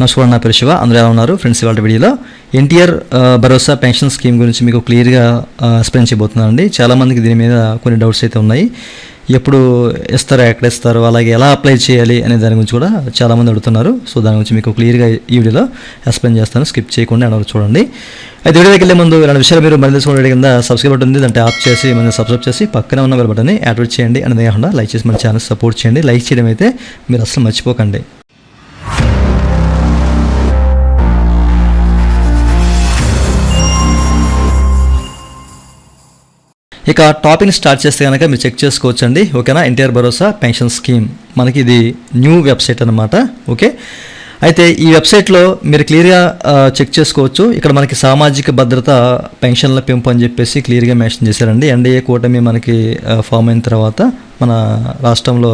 నమస్కారం నా పేరు శివ అందరూ ఎలా ఉన్నారు? ఫ్రెండ్స్ ఇవాళ వీడియోలో ఎన్టీఆర్ భరోసా పెన్షన్ స్కీమ్ గురించి మీకు క్లియర్గా ఎక్స్ప్లెయిన్ చేయబోతున్నానండి. చాలామందికి దీని మీద కొన్ని డౌట్స్ అయితే ఉన్నాయి. ఎప్పుడు ఇస్తారో ఎక్కడ ఇస్తారో అలాగే ఎలా అప్లై చేయాలి అనే దాని గురించి కూడా చాలామంది అడుగుతున్నారు. సో దాని గురించి మీకు క్లియర్గా ఈ వీడియోలో ఎక్స్ప్లెయిన్ చేస్తాను. స్కిప్ చేయకుండా ఎవరు చూడండి. అయితే వీడియోకి వెళ్ళే ముందు ఇలాంటి విషయాలు మీరు మరింత చూడండి కింద సబ్స్క్రైబ్ బటన్ ఉంది. దాంట్లో ఆప్ చేసి మనం సబ్స్క్రైబ్ చేసి పక్కన ఉన్న బెల్ బటన్ని యాక్టివేట్ చేయండి. అనేది కాకుండా లైక్ చేసి మన ఛానల్ సపోర్ట్ చేయండి. లైక్ చేయడం అయితే మీరు అసలు మర్చిపోకండి. ఇక టాపిక్ స్టార్ట్ చేస్తే కనుక మీరు చెక్ చేసుకోవచ్చు అండి ఓకేనా? ఎన్టీఆర్ భరోసా పెన్షన్ స్కీమ్. మనకి ఇది న్యూ వెబ్సైట్ అనమాట ఓకే? అయితే ఈ వెబ్సైట్లో మీరు క్లియర్గా చెక్ చేసుకోవచ్చు. ఇక్కడ మనకి సామాజిక భద్రత పెన్షన్ల పెంపు అని చెప్పేసి క్లియర్గా మెన్షన్ చేశారండి. ఎన్డీఏ కూటమి మనకి ఫామ్ అయిన తర్వాత మన రాష్ట్రంలో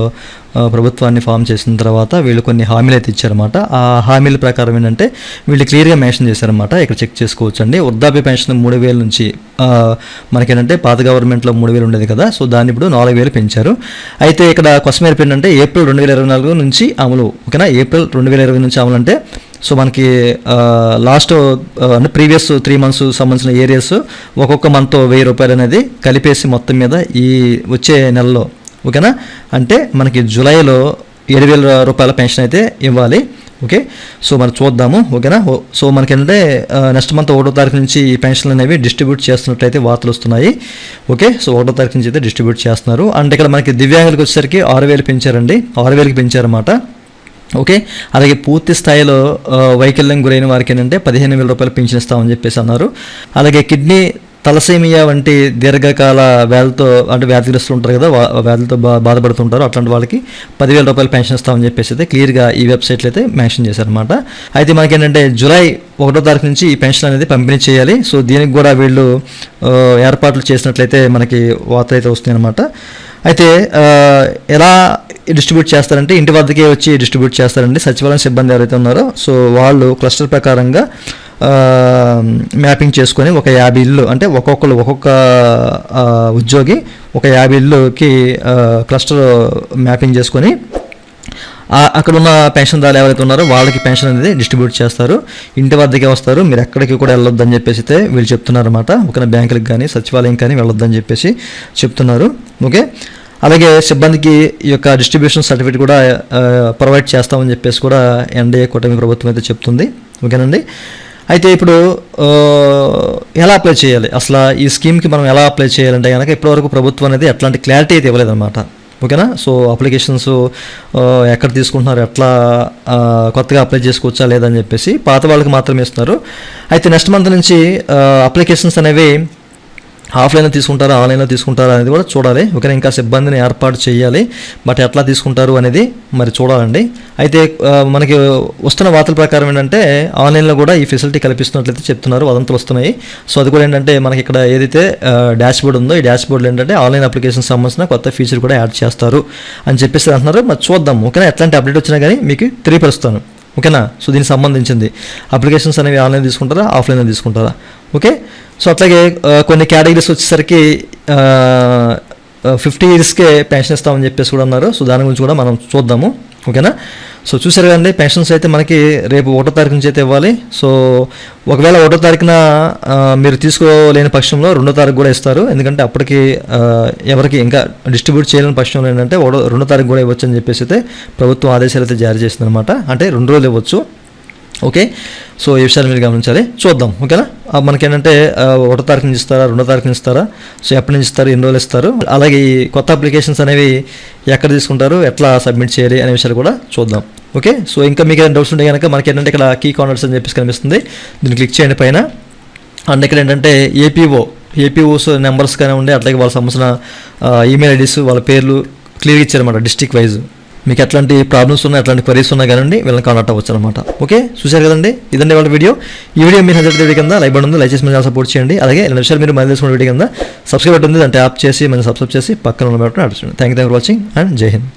ప్రభుత్వాన్ని ఫామ్ చేసిన తర్వాత వీళ్ళు కొన్ని హామీలు అయితే ఇచ్చారన్నమాట. ఆ హామీల ప్రకారం ఏంటంటే వీళ్ళు క్లియర్గా మెన్షన్ చేశారన్నమాట. ఇక్కడ చెక్ చేసుకోవచ్చు అండి వృద్ధాప్య పెన్షన్ మూడు వేల నుంచి మనకేంటంటే పాత గవర్నమెంట్లో మూడు వేలు ఉండేది కదా సో దాన్ని ఇప్పుడు నాలుగు వేలు పెంచారు. అయితే ఇక్కడ క్వశ్చన్ మార్పు ఏంటంటే ఏప్రిల్ రెండు వేల ఇరవై నాలుగు నుంచి అమలు ఓకేనా? ఏప్రిల్ రెండు వేల ఇరవై నుంచి అమలు అంటే సో మనకి లాస్ట్ అంటే ప్రీవియస్ త్రీ మంత్స్ సంబంధించిన ఏరియాస్ ఒక్కొక్క మంత్ వెయ్యి రూపాయలు అనేది కలిపేసి మొత్తం మీద ఈ వచ్చే నెలలో ఓకేనా? అంటే మనకి జూలైలో ఏడు వేల రూపాయల పెన్షన్ అయితే ఇవ్వాలి. ఓకే? సో మనం చూద్దాము. ఓకేనా? సో మనకి ఏంటంటే నెక్స్ట్ మంత్ ఒకటో తారీఖు నుంచి ఈ పెన్షన్లు అనేవి డిస్ట్రిబ్యూట్ చేస్తున్నట్టయితే వార్తలు వస్తున్నాయి. ఓకే? సో ఒకటో తారీఖు నుంచి అయితే డిస్ట్రిబ్యూట్ చేస్తున్నారు. అండ్ ఇక్కడ మనకి దివ్యాంగులకు వచ్చేసరికి ఆరు వేలు పెంచారండి. ఆరు వేలకి పెంచారన్నమాట. ఓకే? అలాగే పూర్తి స్థాయిలో వైకల్యం గురైన వారికి ఏంటంటే పదిహేను వేల రూపాయలు పెన్షన్ ఇస్తామని చెప్పేసి అన్నారు. అలాగే కిడ్నీ తలసేమియా వంటి దీర్ఘకాల వ్యాధితో అంటే వ్యాధిగ్రస్తులు ఉంటారు కదా వ్యాధులతో బా బాధపడుతుంటారు. అట్లాంటి వాళ్ళకి పదివేల రూపాయలు పెన్షన్ ఇస్తామని చెప్పేసి అయితే క్లియర్గా ఈ వెబ్సైట్లో అయితే మెన్షన్ చేశారనమాట అయితే మనకి ఏంటంటే జూలై ఒకటో తారీఖు నుంచి ఈ పెన్షన్ అనేది పంపిణీ చేయాలి. సో దీనికి కూడా వీళ్ళు ఏర్పాట్లు చేసినట్లయితే మనకి వార్త అయితే వస్తుంది అనమాట అయితే ఎలా డిస్ట్రిబ్యూట్ చేస్తారంటే ఇంటి వద్దకే వచ్చి డిస్ట్రిబ్యూట్ చేస్తారండి సచివాలయం సిబ్బంది ఎవరైతే ఉన్నారో. సో వాళ్ళు క్లస్టర్ ప్రకారంగా మ్యాపింగ్ చేసుకొని ఒక యాభై ఇల్లు అంటే ఒక్కొక్కరు ఒక్కొక్క ఉద్యోగి ఒక యాభై ఇల్లుకి క్లస్టర్ మ్యాపింగ్ చేసుకొని అక్కడ ఉన్న పెన్షన్దారులు ఎవరైతే ఉన్నారో వాళ్ళకి పెన్షన్ అనేది డిస్ట్రిబ్యూట్ చేస్తారు. ఇంటి వద్దకే వస్తారు. మీరు ఎక్కడికి కూడా వెళ్ళొద్దని చెప్పేసి అయితే వీళ్ళు చెప్తున్నారు అనమాట ఒక బ్యాంకులకు కానీ సచివాలయం కానీ వెళ్ళొద్దని చెప్పేసి చెప్తున్నారు. ఓకే? అలాగే సిబ్బందికి ఈ యొక్క డిస్ట్రిబ్యూషన్ సర్టిఫికేట్ కూడా ప్రొవైడ్ చేస్తామని చెప్పేసి కూడా ఎన్డీఏ కూటమి ప్రభుత్వం అయితే చెప్తుంది. ఓకేనండి? అయితే ఇప్పుడు ఎలా అప్లై చేయాలి? అసలు ఈ స్కీమ్కి మనం ఎలా అప్లై చేయాలంటే కనుక ఇప్పటివరకు ప్రభుత్వం అనేది ఎట్లాంటి క్లారిటీ అయితే ఇవ్వలేదన్నమాట. ఓకేనా? సో అప్లికేషన్స్ ఎక్కడ తీసుకుంటున్నారు? ఎట్లా కొత్తగా అప్లై చేసుకోవచ్చా? లేదని చెప్పేసి పాత వాళ్ళకి మాత్రమే ఇస్తున్నారు. అయితే నెక్స్ట్ మంత్ నుంచి అప్లికేషన్స్ అనేవి ఆఫ్లైన్లో తీసుకుంటారా ఆన్లైన్లో తీసుకుంటారా అనేది కూడా చూడాలి. ఒకరి ఇంకా సిబ్బందిని ఏర్పాటు చేయాలి. బట్ ఎట్లా తీసుకుంటారు అనేది మరి చూడాలండి. అయితే మనకి వస్తున్న వార్తల ప్రకారం ఏంటంటే ఆన్లైన్లో కూడా ఈ ఫెసిలిటీ కల్పిస్తున్నట్లయితే చెప్తున్నారు. వదంతులు వస్తున్నాయి. సో అది కూడా ఏంటంటే మనకి ఇక్కడ ఏదైతే డాష్ బోర్డ్ ఉందో ఈ డాష్ బోర్డ్లో ఏంటంటే ఆన్లైన్ అప్లికేషన్ సంబంధించిన కొత్త ఫీచర్ కూడా యాడ్ చేస్తారు అని చెప్పేసి అంటున్నారు. మరి చూద్దాం. ఓకేనా? ఎట్లాంటి అప్డేట్ వచ్చినా కానీ మీకు తెలియపరుస్తాను. ఓకేనా? సో దీనికి సంబంధించింది. అప్లికేషన్స్ అనేవి ఆన్లైన్ తీసుకుంటారా ఆఫ్లైన్ తీసుకుంటారా? ఓకే? సో అట్లాగే కొన్ని కేటగిరీస్ వచ్చేసరికి ఫిఫ్టీ ఇయర్స్కే పెన్షన్ ఇస్తామని చెప్పేసి కూడా అన్నారు. సో దాని గురించి కూడా మనం చూద్దాము. ఓకేనా? సో చూసారు కదండి పెన్షన్స్ అయితే మనకి రేపు ఒకటో తారీఖు నుంచి అయితే ఇవ్వాలి. సో ఒకవేళ ఒకటో తారీఖున మీరు తీసుకోలేని పక్షంలో రెండో తారీఖు కూడా ఇస్తారు. ఎందుకంటే అప్పటికి ఎవరికి ఇంకా డిస్ట్రిబ్యూట్ చేయలేని పక్షంలో ఏంటంటే ఒకటో రెండో తారీఖు కూడా ఇవ్వచ్చు అని చెప్పేసి అయితే ప్రభుత్వం ఆదేశాలు అయితే జారీ చేసింది అనమాట అంటే రెండు రోజులు ఇవ్వచ్చు. ఓకే? సో ఈ విషయాలు మీరు గమనించాలి? చూద్దాం ఓకేనా? మనకేంటంటే ఒకటో తారీఖు నుంచి ఇస్తారా రెండో తారీఖు నుంచి ఇస్తారా? సో ఎప్పటి నుంచి ఇస్తారు ఎన్ని రోజులు ఇస్తారు? అలాగే ఈ కొత్త అప్లికేషన్స్ అనేవి ఎక్కడ తీసుకుంటారు ఎట్లా సబ్మిట్ చేయాలి అనే విషయాలు కూడా చూద్దాం ఓకే? సో ఇంకా మీకు ఏదైనా డౌట్స్ ఉంటే కనుక మనకి ఏంటంటే ఇక్కడ కీ కార్నర్స్ అని చెప్పేసి కనిపిస్తుంది. దీన్ని క్లిక్ చేయండి పైన. అండ్ ఇక్కడ ఏంటంటే ఏపీఓ ఏపీఓస్ నెంబర్స్ కానీ ఉండే అట్లాగే వాళ్ళకి సంబంధించిన ఈమెయిల్ ఐడీస్ వాళ్ళ పేర్లు క్లియర్ ఇచ్చారన్నమాట డిస్టిక్ వైజ్. మీకు ఎట్లాంటి ప్రాబ్లమ్స్ ఉన్నా ఎట్లాంటి క్వరీస్ ఉన్నా కానీ వీళ్ళని కాంటాక్ట్ అవ్వచ్చు అనమాట ఓకే చూశారు కదండి? ఇదండి వాళ్ళ వీడియో ఈ వీడియో మీరు హండ్రెడ్ వీడియో కింద లైక్ బటన్ ఉంది. లైక్ చేసి మీరు సపోర్ట్ చేయండి. అలాగే రెండు విషయాలు మీరు మళ్ళీ తెలుసుకున్న వీడియో కింద సబ్స్క్రైబ్ బటన్ ఉంది. దాన్ని ట్యాప్ చేసి మనం సబ్స్క్రైబ్ చేసి పక్కన ఉన్న బట్టి అడచండి thank you for watching and Jai Hind